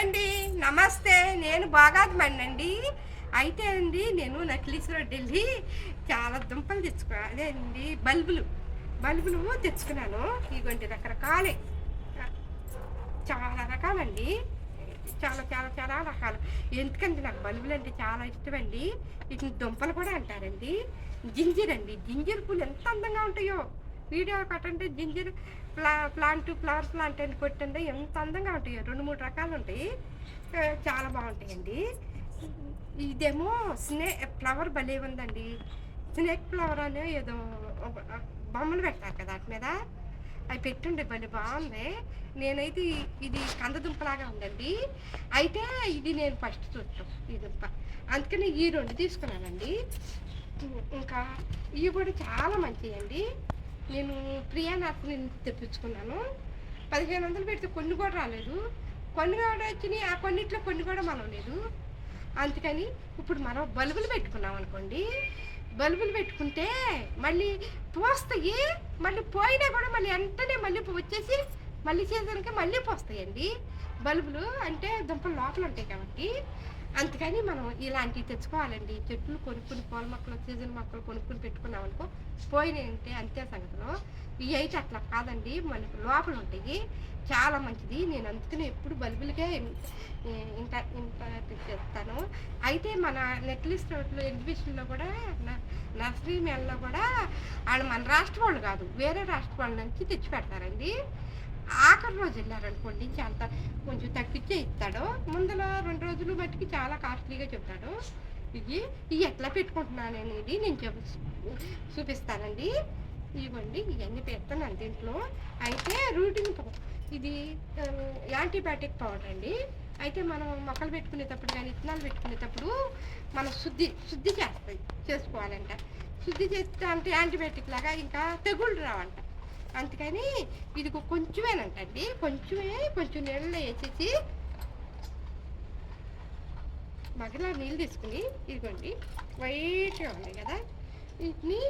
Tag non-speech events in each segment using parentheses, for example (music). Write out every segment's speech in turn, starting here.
అండి నమస్తే. నేను బాగాదమండి అయితే అండి నేను నక్లీస్ రోడ్ వెళ్ళి చాలా దుంపలు తెచ్చుకున్నా. అదే అండి బల్బులు. బల్బులు తెచ్చుకున్నాను. ఇగోండి రకరకాలే. చాలా రకాలండి. చాలా చాలా చాలా రకాలు. ఎందుకంటే నాకు బల్బులు అంటే చాలా ఇష్టం అండి వీటిని దుంపలు కూడా అంటారండి. జింజర్ అండి జింజర్ పూలు ఎంత అందంగా ఉంటాయో. వీడియో కట్టంటే జింజర్ ప్లా ప్లాంట్ ఫ్లవర్స్ ప్లాంట్ అని కొట్టండి. ఎంత అందంగా ఉంటాయి. రెండు మూడు రకాలు ఉంటాయి. చాలా బాగుంటాయండి. ఇదేమో స్నే ఫ్లవర్ భలే ఉందండి. స్నేక్ ఫ్లవర్ అనే ఏదో ఒక- బొమ్మలు పెడతారు కదా వాటి మీద. అవి పెట్టుండే భలే బాగుంది. నేనైతే ఇది కందదుంపలాగా ఉందండి. అయితే ఇది నేను ఫస్ట్ చూస్తాం ఈ దుంప. అందుకని ఈ రెండు తీసుకున్నానండి. ఇంకా ఇవి కూడా చాలా మంచివి నేను ప్రియా నాకు నేను తెప్పించుకున్నాను. పదిహేను వందలు పెడితే కొన్ని కూడా రాలేదు. కొన్ని కూడా వచ్చినాయి ఆ కొన్నిట్లో కొన్ని కూడా మనం లేదు. అందుకని ఇప్పుడు మనం బల్బులు పెట్టుకున్నాం అనుకోండి. బల్బులు పెట్టుకుంటే మళ్ళీ పోస్తాయి. మళ్ళీ పోయినా కూడా మళ్ళీ వెంటనే మళ్ళీ వచ్చేసి మళ్ళీ సీజన్కి మళ్ళీ పోస్తాయండి. బల్బులు అంటే దుంపలు లోపల ఉంటాయి కాబట్టి అందుకని మనం ఇలాంటివి తెచ్చుకోవాలండి. చెట్లు కొనుక్కుని పూల మొక్కలు సీజన్ మొక్కలు కొనుక్కుని పెట్టుకున్నాం అనుకో పోయినాయంటే అంతే సంగతులు. ఇవి అయితే అట్లా కాదండి. మనకు లోపల ఉంటాయి. చాలా మంచిది. నేను అందుకనే ఎప్పుడు బల్బులుగా ఇంట ఇంటర్ చేస్తాను అయితే మన నెక్లెస్ రోడ్లో ఎగ్జిబిషన్లో కూడా న- నర్సరీ మేళలో కూడా వాళ్ళు మన రాష్ట్ర వాళ్ళు కాదు వేరే రాష్ట్ర వాళ్ళ నుంచి తెచ్చి పెడతారండి ఆఖరి రోజు వెళ్ళారనుకోండి అంత కొంచెం తగ్గించే ఇస్తాడు. ముందర రెండు రోజులు మట్టుకి చాలా కాస్ట్లీగా చెప్తాడు. ఇది ఇవి ఎట్లా పెట్టుకుంటున్నాను అనేది నేను చెప్ చూపిస్తానండి. ఇవ్వండి ఇవన్నీ పెడతాను దీంట్లో అయితే రూటింగ్ ఇది యాంటీబయాటిక్ పౌడర్ అండి. అయితే మనం మొక్కలు పెట్టుకునేటప్పుడు కానీ ఇత్తనాలు పెట్టుకునేటప్పుడు మనం శుద్ధి శుద్ధి చేస్తాయి చేసుకోవాలంట. శుద్ధి చేస్తే అంటే యాంటీబయాటిక్ లాగా ఇంకా తెగుళ్ళు రావంట. అందుకని ఇది కొంచెమేనంటండి. కొంచెమే కొంచెం నీళ్ళలో వేసేసి మగలా నీళ్ళు తీసుకుని ఇదిగోండి వైట్గా ఉన్నాయి కదా. వీటిని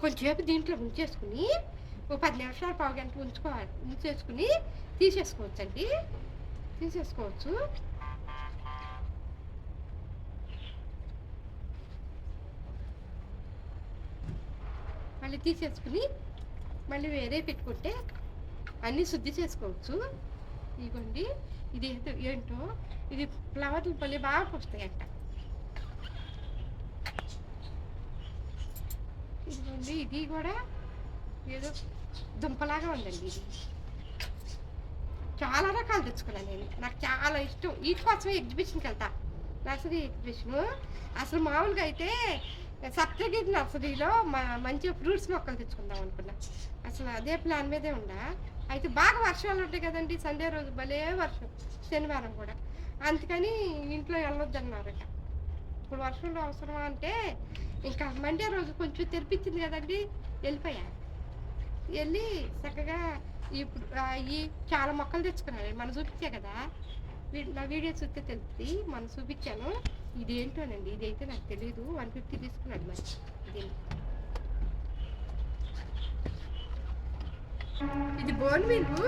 కొంచెంసేపు దీంట్లో ఉంచేసుకుని ఒక పది నిమిషాలు పావు గంట ఉంచుకోవాలి ఉంచేసుకుని తీసేసుకోవచ్చండి. తీసేసుకోవచ్చు. మళ్ళీ తీసేసుకుని మళ్ళీ వేరే పెట్టుకుంటే అన్నీ శుద్ధి చేసుకోవచ్చు. ఇదిగోండి ఇది ఏంటో ఏంటో ఇది ఫ్లవర్లు మళ్ళీ బాగా వస్తాయంట ఇదిగోండి ఇది కూడా ఏదో దుంపలాగా ఉందండి ఇది. చాలా రకాలు తెచ్చుకున్నాను నేను. నాకు చాలా ఇష్టం. వీటి కోసమే ఎగ్జిబిషన్కి వెళ్తా. నర్సరీ ఎగ్జిబిషన్ అసలు మామూలుగా అయితే సబ్సిడీ నర్సరీలో మా మంచి ఫ్రూట్స్ మొక్కలు తెచ్చుకుందాం అనుకున్నా. అసలు అదే ప్లాన్ మీదే ఉండా. అయితే బాగా వర్షాలు ఉంటాయి కదండి సండే రోజు భలే వర్షం శనివారం కూడా. అందుకని ఇంట్లో వెళ్ళొద్దన్నారట. ఇప్పుడు వర్షంలో అవసరమా అంటే ఇంకా మండే రోజు కొంచెం తెరిపించింది కదండి వెళ్ళిపోయా. వెళ్ళి చక్కగా ఇప్పుడు ఈ చాలా మొక్కలు తెచ్చుకున్నాను మనం చూపించా కదా. వీ- నా వీడియో చూస్తే తెలుస్తుంది. మనం చూపించాను. ఇది ఏంటోనండి ఇది అయితే నాకు తెలియదు వన్ ఫిఫ్టీ తీసుకున్నాడు మరి. దీన్ని ఇది బోన్ వీలు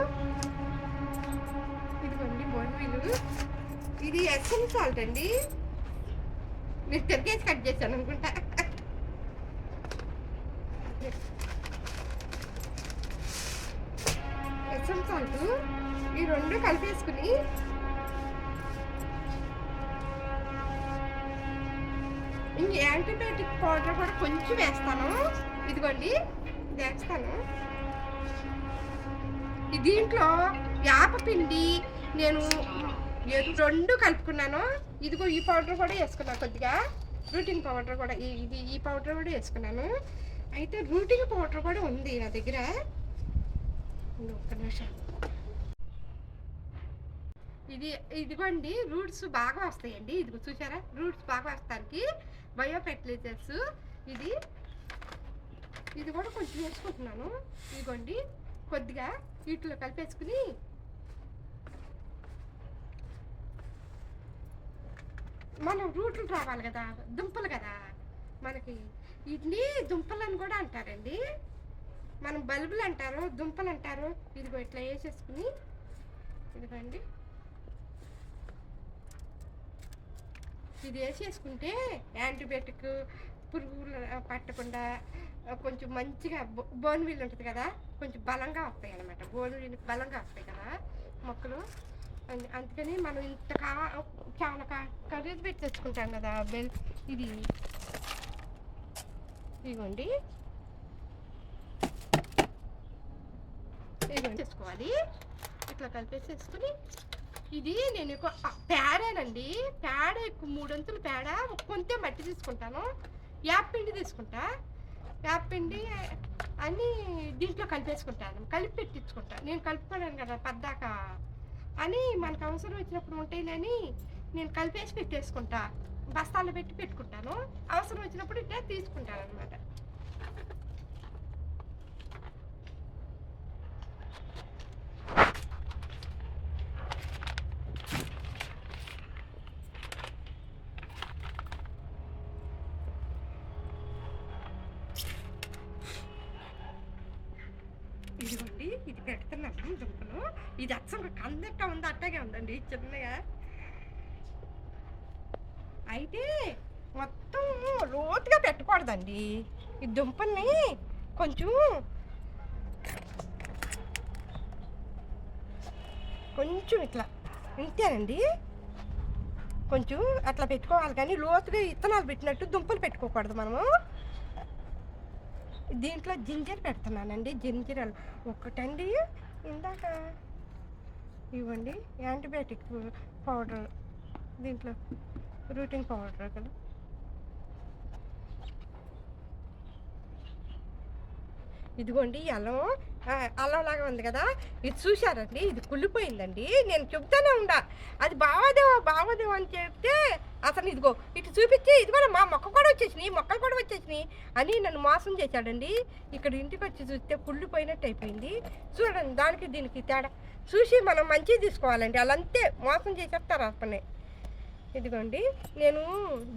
ఇదిగోండి బోన్ వీలు ఇది ఎస్ఎం సాల్ట్ అండి. మీరు తిరిగేసి కట్ చేశాను అనుకుంటా. Epsom salt. ఈ రెండు కలిపేసుకుని ఇంక యాంటీబయాటిక్ పౌడర్ కూడా కొంచెం వేస్తాను. ఇదిగోండి వేస్తాను. దీంట్లో వేప పిండి నేను రెండు కలుపుకున్నాను. ఇదిగో ఈ పౌడర్ కూడా వేసుకున్నాను కొద్దిగా. రూటింగ్ పౌడర్ కూడా ఈ- ఇది ఈ పౌడర్ కూడా వేసుకున్నాను. అయితే రూటింగ్ పౌడర్ కూడా ఉంది నా దగ్గర. ఒక్క నిమిషం. ఇది ఇదిగోండి రూట్స్ బాగా వస్తాయండి. ఇదిగో చూసారా? రూట్స్ బాగా వస్తానికి బయో ఫెర్టిలైజర్స్. ఇది ఇది కూడా కొంచెం వేసుకుంటున్నాను. ఇదిగోండి కొద్దిగా వీటిలో కలిపేసుకుని మనం రూట్లు రావాలి కదా దుంపలు కదా. మనకి వీటిని అని కూడా అంటారండి. మనం బల్బులు అంటారు దుంపలు అంటారు ఇదిగో ఇట్లా వేసేసుకుని ఇదిగోండి. ఇది వేసేసుకుంటే యాంటీబయాటిక్ పురుగులు పట్టకుండా కొంచెం మంచిగా బోన్ వీల్ ఉంటుంది కదా కొంచెం బలంగా వస్తాయి అనమాట బోన్ వీల్ బలంగా వస్తాయి కదా మొక్కలు. అందుకని మనం ఇంత కా చాలా కా ఖరీదు పెట్టి తెచ్చుకుంటాం కదా బెల్ ఇది. ఇదిగోండి. ఇదిగోండి చేసుకోవాలి ఇట్లా కలిపేసేసుకుని ఇది నేను పేడేనండి. పేడ మూడు మూడొంతులు పేడ? కొంతే మట్టి తీసుకుంటాను. యాప్ తీసుకుంటా. యాప్ అని దీంట్లో కలిపేసుకుంటాను. కలిపి పెట్టించుకుంటాను నేను కలుపుకోలేను కదా పద్దాక. అని మనకు అవసరం వచ్చినప్పుడు ఉంటాయిలేని నేను కలిపేసి పెట్టేసుకుంటా. బస్తాల్లో పెట్టి పెట్టుకుంటాను. అవసరం వచ్చినప్పుడు ఇట్లా తీసుకుంటాను అనమాట ఇదిగోండి ఇది పెడుతున్నాను దుంపలు ఇది అచ్చం కందట్ట ఉంది అట్టగే ఉందండి చిన్నగా. అయితే మొత్తం లోతుగా పెట్టకూడదండి. ఈ దుంపల్ని కొంచెం కొంచెం ఇట్లా ఇంతేనండి. కొంచెం అట్లా పెట్టుకోవాలి కానీ లోతుగా ఇత్తనాలు పెట్టినట్టు దుంపలు పెట్టుకోకూడదు మనము. దీంట్లో జింజర్ పెడుతున్నానండి జింజర్ ఒకటండి ఇందాక ఇవ్వండి యాంటీబయాటిక్ పౌడర్ దీంట్లో రూటింగ్ పౌడర్ కదా. ఇదిగోండి అలం అలంలాగా ఉంది కదా. ఇది చూశారండి ఇది కుళ్ళిపోయిందండి. నేను చెప్తానే ఉండా. అది బావదేవో బావదేవో అని చెప్తే అసలు ఇదిగో ఇటు చూపించి ఇదిగో మా మొక్క కూడా వచ్చేసినాయి మొక్కలు కూడా వచ్చేసినాయి అని నన్ను మోసం చేశాడండి. ఇక్కడ ఇంటికి వచ్చి చూస్తే కుళ్ళిపోయినట్టు అయిపోయింది. చూడండి దానికి దీనికి తేడా. చూసి మనం మంచి తీసుకోవాలండి. వాళ్ళంతే మోసం చేసేస్తారు అతనే. ఇదిగోండి నేను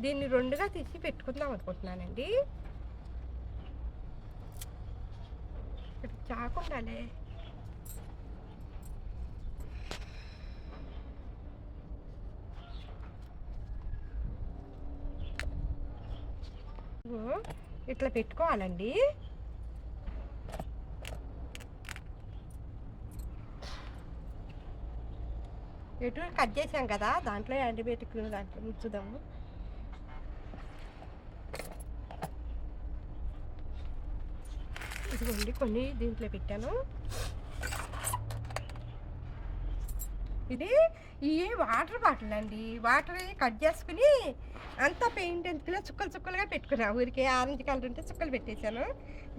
దీన్ని రెండుగా తీసి పెట్టుకుందాం అనుకుంటున్నానండి. ఇక్కడ చాకుండాలే. ఇట్లా పెట్టుకోవాలండి. ఎటు కట్ చేసాం కదా దాంట్లో యాంటీబయాటిక్ దాంట్లో ఉంచుదాము ఇదిగోండి కొన్ని దీంట్లో పెట్టాను. ఇది ఈ వాటర్ బాటిల్ అండి వాటర్ కట్ చేసుకుని అంతా పెయింట్ ఎంతుగా చుక్కలు చుక్కలుగా పెట్టుకున్నా ఊరికే ఆరెంజ్ కలర్ ఉంటే చుక్కలు పెట్టేశాను.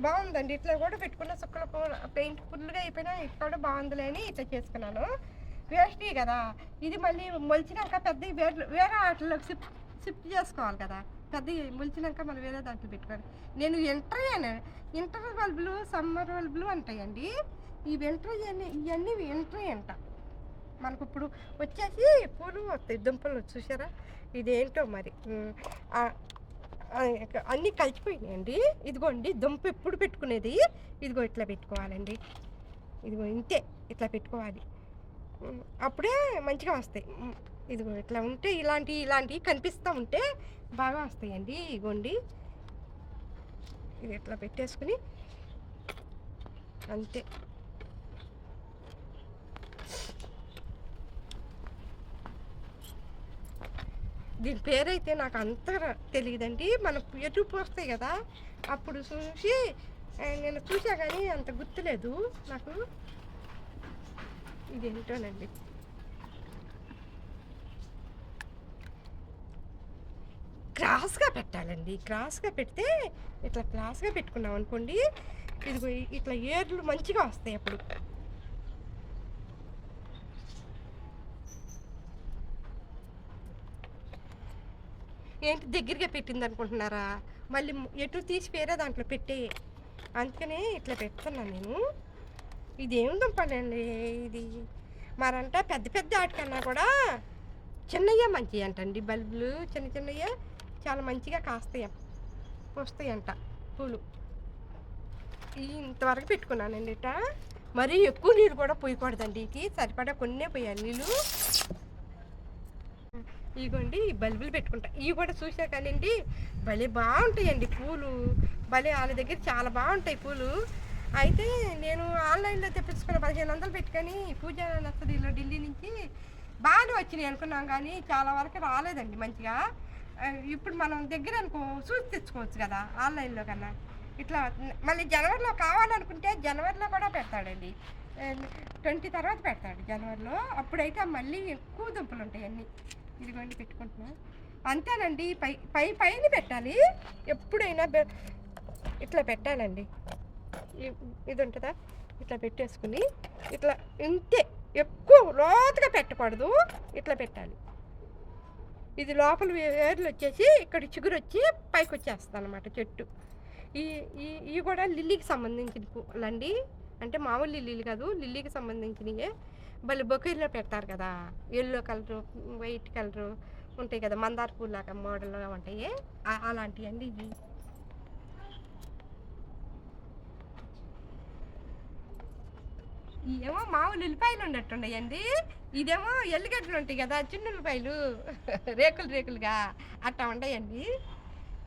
బాగుందండి. ఇట్లా కూడా పెట్టుకున్న చుక్కలు కూడా పెయింట్ ఫుల్గా అయిపోయినా ఇట్లా కూడా బాగుందిలే అని ఇట్లా చేసుకున్నాను. వేస్ట్ కదా. ఇది మళ్ళీ మొలిచినాక పెద్ద వేరే వేరే ఆటల్లోకి షిఫ్ట్ షిఫ్ట్ చేసుకోవాలి కదా. పెద్ద మొలిచినాక మనం వేరే దాంట్లో పెట్టుకోవాలి. నేను ఇంటర్ అయ్యాను. ఇంటర్ బల్బులు సమ్మర్ బల్బులు అంటాయండి. ఈ వింటర్ ఇవన్నీ వింటర్ అంట మనకు ఇప్పుడు వచ్చేసి పూలు వస్తాయి దుంపలు చూసారా ఇదేంటో మరి? అన్నీ కలిసిపోయినాయండి. ఇదిగోండి దుంప ఎప్పుడు పెట్టుకునేది? ఇదిగో ఇట్లా పెట్టుకోవాలండి. ఇదిగో ఇంతే ఇట్లా పెట్టుకోవాలి. అప్పుడే మంచిగా వస్తాయి. ఇదిగో ఇట్లా ఉంటే ఇలాంటి ఇలాంటివి కనిపిస్తూ ఉంటే బాగా వస్తాయండి. ఇగోండి ఇది ఇట్లా పెట్టేసుకుని అంతే. దీని పేరైతే నాకు అంత తెలియదండి. మన యూట్యూబ్ వస్తాయి కదా అప్పుడు చూసి నేను చూసా కానీ అంత గుర్తులేదు నాకు. ఇదేంటోనండి? క్రాస్గా పెట్టాలండి. క్రాస్గా పెడితే ఇట్లా క్రాస్గా పెట్టుకున్నాం అనుకోండి ఇదిగో ఇట్లా ఏర్లు మంచిగా వస్తాయి అప్పుడు. ఏంటి దగ్గరగా పెట్టింది అనుకుంటున్నారా మళ్ళీ ఎటు తీసి వేరే దాంట్లో పెట్టే. అందుకనే ఇట్లా పెడుతున్నాను నేను. ఇది ఏం ఇది మరంట పెద్ద పెద్ద వాటికన్నా కూడా చిన్నయ్య మంచివి అంటండి. బల్బులు చిన్న చిన్నయ్య చాలా మంచిగా కాస్తాయి. వస్తాయంట పూలు. ఇంతవరకు పెట్టుకున్నానండి ఇట మరీ ఎక్కువ నీరు కూడా పోయకూడదండి. ఇది సరిపడా కొన్నే పోయాలి నీళ్ళు. ఇగోండి ఈ బల్బులు పెట్టుకుంటా. ఇవి కూడా చూసా కానివ్వండి భలే బాగుంటాయండి పూలు. భలే వాళ్ళ దగ్గర చాలా బాగుంటాయి పూలు. అయితే నేను ఆన్లైన్లో తెప్పించుకున్న పదిహేను వందలు పెట్టుకొని పూజ నర్సరీలో ఢిల్లీ నుంచి బాగానే వచ్చినాయి అనుకున్నాం కానీ చాలా వరకు రాలేదండి మంచిగా. ఇప్పుడు మనం దగ్గర అనుకో చూసి తెచ్చుకోవచ్చు కదా ఆన్లైన్లో కన్నా. ఇట్లా మళ్ళీ జనవరిలో కావాలనుకుంటే జనవరిలో కూడా పెడతాడండి. ట్వంటీ తర్వాత పెడతాడు జనవరిలో. అప్పుడైతే మళ్ళీ ఎక్కువ దుంపలు ఉంటాయి అన్నీ. ఇదిగోండి పెట్టుకుంటున్నా. అంతేనండి పై పై పైన పెట్టాలి. ఎప్పుడైనా ఇట్లా పెట్టాలండి. ఇది ఉంటుందా? ఇట్లా పెట్టేసుకుని ఇట్లా ఇంతే ఎక్కువ లోతుగా పెట్టకూడదు. ఇట్లా పెట్టాలి. ఇది లోపల వేర్లు వచ్చేసి ఇక్కడ చిగురు వచ్చి పైకి వచ్చేస్తుంది అనమాట చెట్టు. ఈ ఈ ఇవి కూడా లిల్లీకి సంబంధించిన పూలండి అంటే మామూలు లిల్లీలు కాదు లిల్లీకి సంబంధించినవి మళ్ళీ బొకేలో పెడతారు కదా. ఎల్లో కలరు వైట్ కలరు ఉంటాయి కదా మందార పూలు లాగా మోడల్గా ఉంటాయి. అలాంటివి అండి ఇవి. ఏమో మామూలు ఉల్లిపాయలు ఉన్నట్టున్నాయండి ఇదేమో ఎల్లిగడ్డలు ఉంటాయి కదా చిన్న ఉల్లిపాయలు. (laughs) రేకులు రేకులుగా అట్టా ఉంటాయండి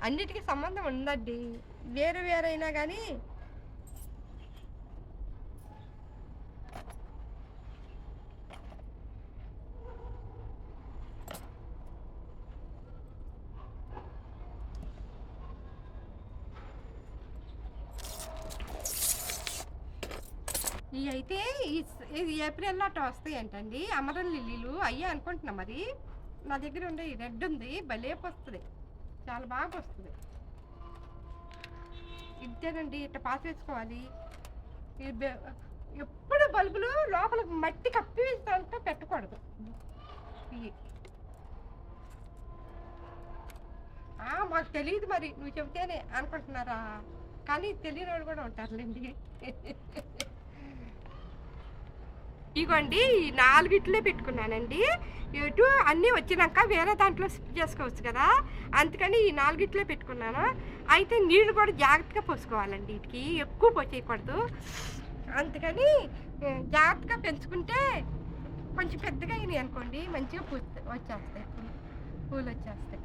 అన్నిటికీ సంబంధం ఉందండి. వేరు వేరైనా కానీ ఇవి అయితే ఈ స- ఇది ఏప్రిల్లో అట్లా వస్తాయి ఏంటండి? లిల్లీలు అయ్యే అనుకుంటున్నా మరి. నా దగ్గర ఉండే రెడ్ ఉంది బలేపు వస్తుంది చాలా బాగా వస్తుంది ఇంతేనండి ఇట్లా పాస్ వేసుకోవాలి ఎప్పుడు బల్బులు లోపల మట్టి కప్పి వేసినంత పెట్టకూడదు. మాకు తెలియదు మరి. నువ్వు చెబితేనే అనుకుంటున్నారా? కానీ తెలియని వాళ్ళు కూడా ఉంటారులేండి. ఇగోండి ఈ నాలుగిట్లే పెట్టుకున్నానండి. ఇటు అన్నీ వచ్చినాక వేరే దాంట్లో షిఫ్ట్ చేసుకోవచ్చు కదా. అందుకని ఈ నాలుగిట్లే పెట్టుకున్నాను. అయితే నీళ్ళు కూడా జాగ్రత్తగా పోసుకోవాలండి వీటికి. ఎక్కువ పోసేయకూడదు. అందుకని జాగ్రత్తగా పెంచుకుంటే కొంచెం పెద్దగా అయినాయి అనుకోండి మంచిగా పూ వచ్చేస్తాయి. పూలు వచ్చేస్తాయి.